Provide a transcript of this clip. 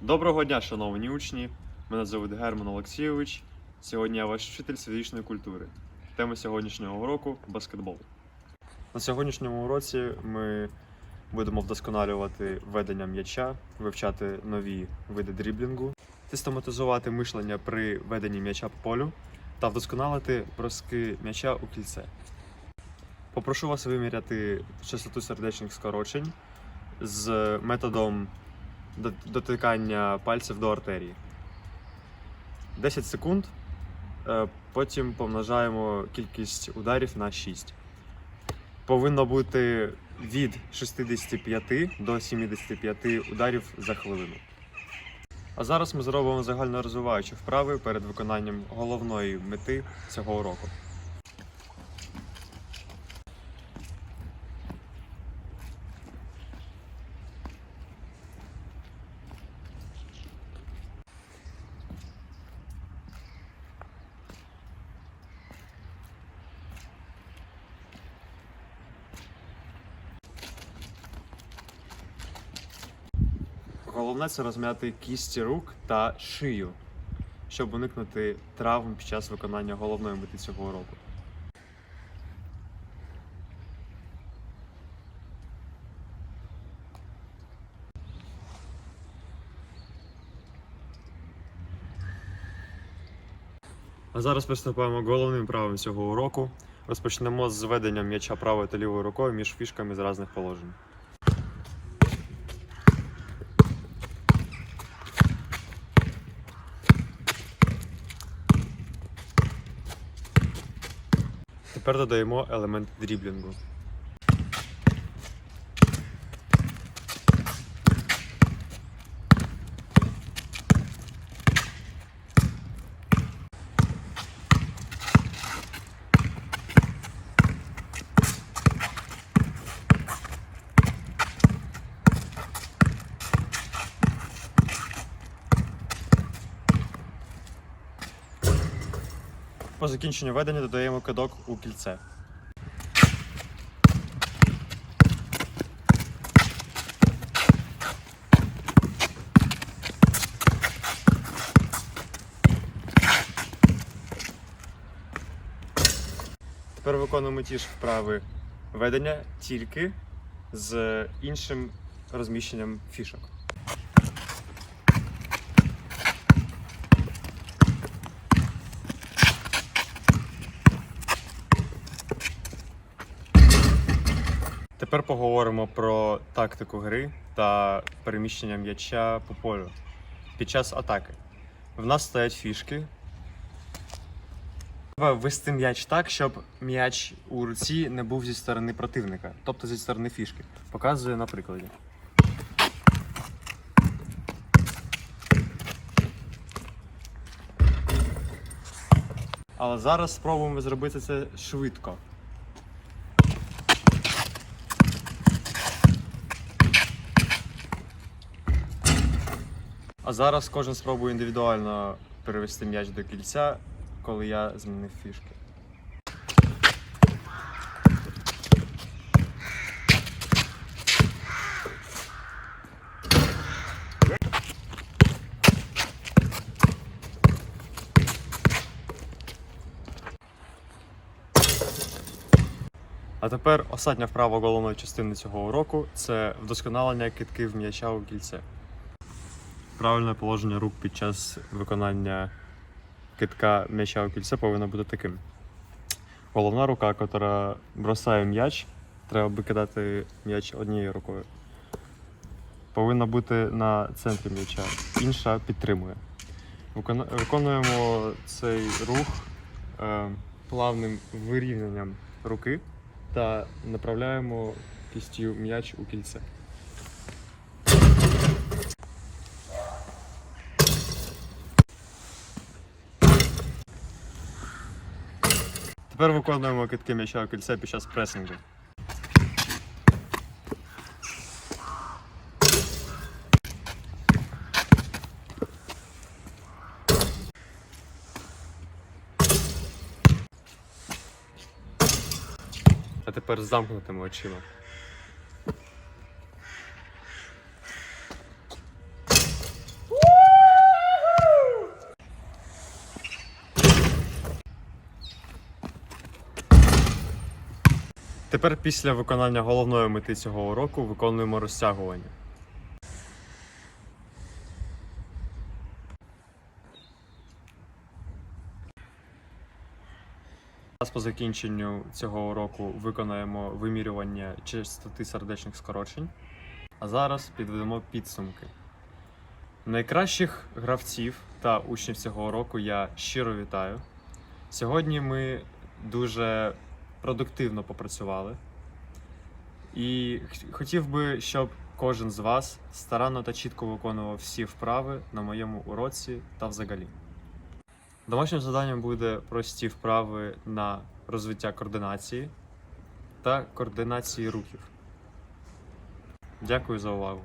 Доброго дня, шановні учні! Мене звуть Герман Олексійович. Сьогодні я ваш вчитель фізичної культури. Тема сьогоднішнього уроку баскетбол. На сьогоднішньому уроці ми будемо вдосконалювати ведення м'яча, вивчати нові види дріблінгу, систематизувати мишлення при веденні м'яча по полю та вдосконалити броски м'яча у кільце. Попрошу вас виміряти частоту сердечних скорочень з методом до- дотикання пальців до артерії. 10 секунд. Е, Потім помножаємо кількість ударів на 6. Повинно бути від 65 до 75 ударів за хвилину. А зараз ми зробимо загальнорозвиваючі вправи перед виконанням головної мети цього уроку. Головне це розм'яти кісті рук та шию, щоб уникнути травм під час виконання головної мети цього уроку. А зараз приступаємо головним правилам цього уроку. Розпочнемо з зведення м'яча правою та лівою рукою між фішками з різних положень. Тепер додаємо елемент дріблінгу. По закінченню ведення додаємо кидок у кільце. Тепер виконуємо ті ж вправи ведення тільки з іншим розміщенням фішок. Тепер поговоримо про тактику гри та переміщення м'яча по полю під час атаки. В нас стоять фішки. Треба ввести м'яч так, щоб м'яч у руці не був зі сторони противника, тобто зі сторони фішки. Показую на прикладі. Але зараз спробуємо зробити це швидко. А зараз кожен спробує індивідуально перевести м'яч до кільця, коли я змінив фішки. А тепер остання вправа головної частини цього уроку це вдосконалення китків м'яча у кільце. Правильне положення рук під час виконання китка м'яча у кільце повинно бути таким. Головна рука, яка бросає м'яч, треба би кидати м'яч однією рукою. Повинна бути на центрі м'яча, інша підтримує. Виконуємо цей рух е, плавним вирівнянням руки та направляємо кістю м'яч у кільце. Тепер виконуємо китки м'яча у кільце під час пресингу. А тепер з замкнутими очима. Тепер після виконання головної мети цього уроку виконуємо розтягування. Зараз по закінченню цього уроку виконаємо вимірювання частоти сердечних скорочень. А зараз підведемо підсумки. Найкращих гравців та учнів цього року я щиро вітаю. Сьогодні ми дуже продуктивно попрацювали. І хотів би, щоб кожен з вас старанно та чітко виконував всі вправи на моєму уроці та взагалі. Домашнім завданням буде прості вправи на розвиття координації та координації рухів. Дякую за увагу.